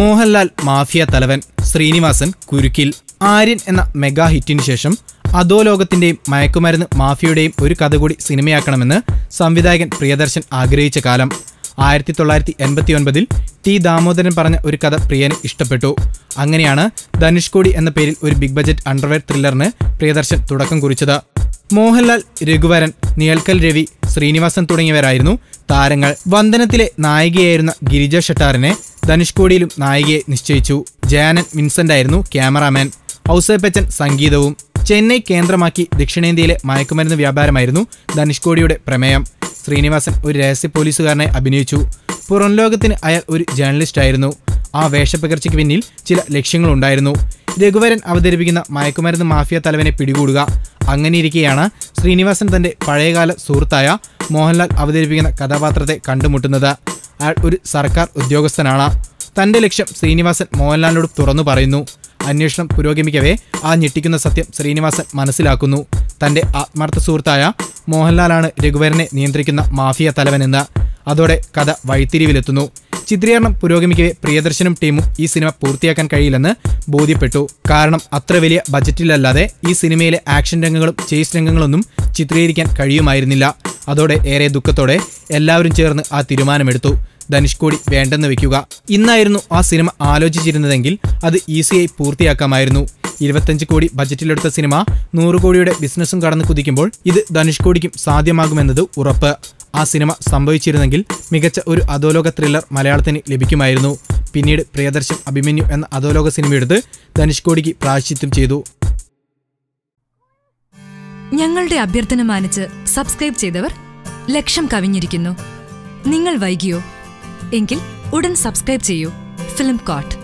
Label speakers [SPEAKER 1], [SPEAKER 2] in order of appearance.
[SPEAKER 1] Mohanlal mafia തലവൻ ശ്രീനിവാസൻ കുരുക്കിൽ ആര്യൻ എന്ന mega ഹിറ്റിന് ശേഷം അധോലോകത്തിന്റെയും മയക്കുമരുന്ന് മാഫിയയുടെയും ഒരു കഥ കൂടി സിനിമയാക്കണമെന്ന് സംവിധായകൻ പ്രിയദർശൻ ആഗ്രഹിച്ച കാലം. ആയിരത്തി തൊള്ളായിരത്തി എൺപത്തി ഒൻപതിൽ ടി ദാമോദരൻ പറഞ്ഞ ഒരു കഥ പ്രിയന് ഇഷ്ടപ്പെട്ടു. അങ്ങനെയാണ് ധനുഷ്കോടി എന്ന പേരിൽ ഒരു ബിഗ് ബജറ്റ് അണ്ടർവെയർ ത്രില്ലറിന് പ്രിയദർശൻ തുടക്കം കുറിച്ചത്. മോഹൻലാൽ രഘുവരൻ നിയൽക്കൽ രവി ശ്രീനിവാസൻ തുടങ്ങിയവരായിരുന്നു. താരങ്ങൾ വന്ദനത്തിലെ നായികയായിരുന്ന ഗിരിജ ഷട്ടാറിനെ ധനുഷ്കോടിയിലും നായികയെ നിശ്ചയിച്ചു. ജയാനൻ വിൻസെന്റ് ആയിരുന്നു ക്യാമറാമാൻ. ഔസേപ്പച്ചൻ സംഗീതവും. ചെന്നൈ കേന്ദ്രമാക്കി ദക്ഷിണേന്ത്യയിലെ മയക്കുമരുന്ന് വ്യാപാരമായിരുന്നു ധനുഷ്കോടിയുടെ പ്രമേയം. ശ്രീനിവാസൻ ഒരു രഹസ്യ പോലീസുകാരനെ അഭിനയിച്ചു. പുറം ലോകത്തിന് അയാൾ ഒരു ജേർണലിസ്റ്റ് ആയിരുന്നു. ആ വേഷപ്പകർച്ചയ്ക്ക് പിന്നിൽ ചില ലക്ഷ്യങ്ങളുണ്ടായിരുന്നു. രഘുവരൻ അവതരിപ്പിക്കുന്ന മയക്കുമരുന്ന് മാഫിയ തലവനെ പിടികൂടുക അങ്ങനെയിരിക്കെയാണ് ശ്രീനിവാസൻ തന്റെ പഴയകാല സുഹൃത്തായ മോഹൻലാൽ അവതരിപ്പിക്കുന്ന കഥാപാത്രത്തെ കണ്ടുമുട്ടുന്നത്. അയാൾ ഒരു സർക്കാർ ഉദ്യോഗസ്ഥനാണ്. തന്റെ ലക്ഷ്യം ശ്രീനിവാസൻ മോഹൻലാലിനോട് തുറന്നു പറയുന്നു. അന്വേഷണം പുരോഗമിക്കവേ ആ ഞെട്ടിക്കുന്ന സത്യം ശ്രീനിവാസൻ മനസ്സിലാക്കുന്നു. തന്റെ ആത്മാർത്ഥ സുഹൃത്തായ മോഹൻലാലാണ് രഘുവരനെ നിയന്ത്രിക്കുന്ന മാഫിയ തലവനെന്ന്. അതോടെ കഥ വഴിത്തിരിവിലെത്തുന്നു. ചിത്രീകരണം പുരോഗമിക്കവേ പ്രിയദർശനും ടീമും ഈ സിനിമ പൂർത്തിയാക്കാൻ കഴിയില്ലെന്ന് ബോധ്യപ്പെട്ടു. കാരണം അത്ര വലിയ ബജറ്റിലല്ലാതെ ഈ സിനിമയിലെ ആക്ഷൻ രംഗങ്ങളും ചേസ് രംഗങ്ങളൊന്നും ചിത്രീകരിക്കാൻ കഴിയുമായിരുന്നില്ല. അതോടെ ഏറെ ദുഃഖത്തോടെ എല്ലാവരും ചേർന്ന് ആ തീരുമാനമെടുത്തു. ധനുഷ്കോടി വേണ്ടെന്ന് വെക്കുക. ഇന്നായിരുന്നു ആ സിനിമ ആലോചിച്ചിരുന്നതെങ്കിൽ അത് ഈസിയായി പൂർത്തിയാക്കാമായിരുന്നു. ഇരുപത്തഞ്ച് കോടി ബജറ്റിലെടുത്ത സിനിമ നൂറ് കോടിയുടെ ബിസിനസ്സും കടന്നു കുതിക്കുമ്പോൾ ഇത് ധനുഷ്കോടിക്കും സാധ്യമാകുമെന്നത് ഉറപ്പ്. ആ സിനിമ സംഭവിച്ചിരുന്നെങ്കിൽ മികച്ച ഒരു അധോലോക ത്രില്ലർ മലയാളത്തിന് ലഭിക്കുമായിരുന്നു. പിന്നീട് പ്രിയദർശൻ അഭിമന്യു എന്ന അധോലോക സിനിമയെടുത്ത് ധനുഷ്കോടിക്ക് പ്രായശ്ചിത്വം ചെയ്തു.
[SPEAKER 2] ഞങ്ങളുടെ അഭ്യർത്ഥന മാനിച്ച് സബ്സ്ക്രൈബ് ചെയ്തവർ ലക്ഷം കവിഞ്ഞിരിക്കുന്നു. നിങ്ങൾ വൈകിയോ? എങ്കിൽ ഉടൻ സബ്സ്ക്രൈബ് ചെയ്യൂ. Film coat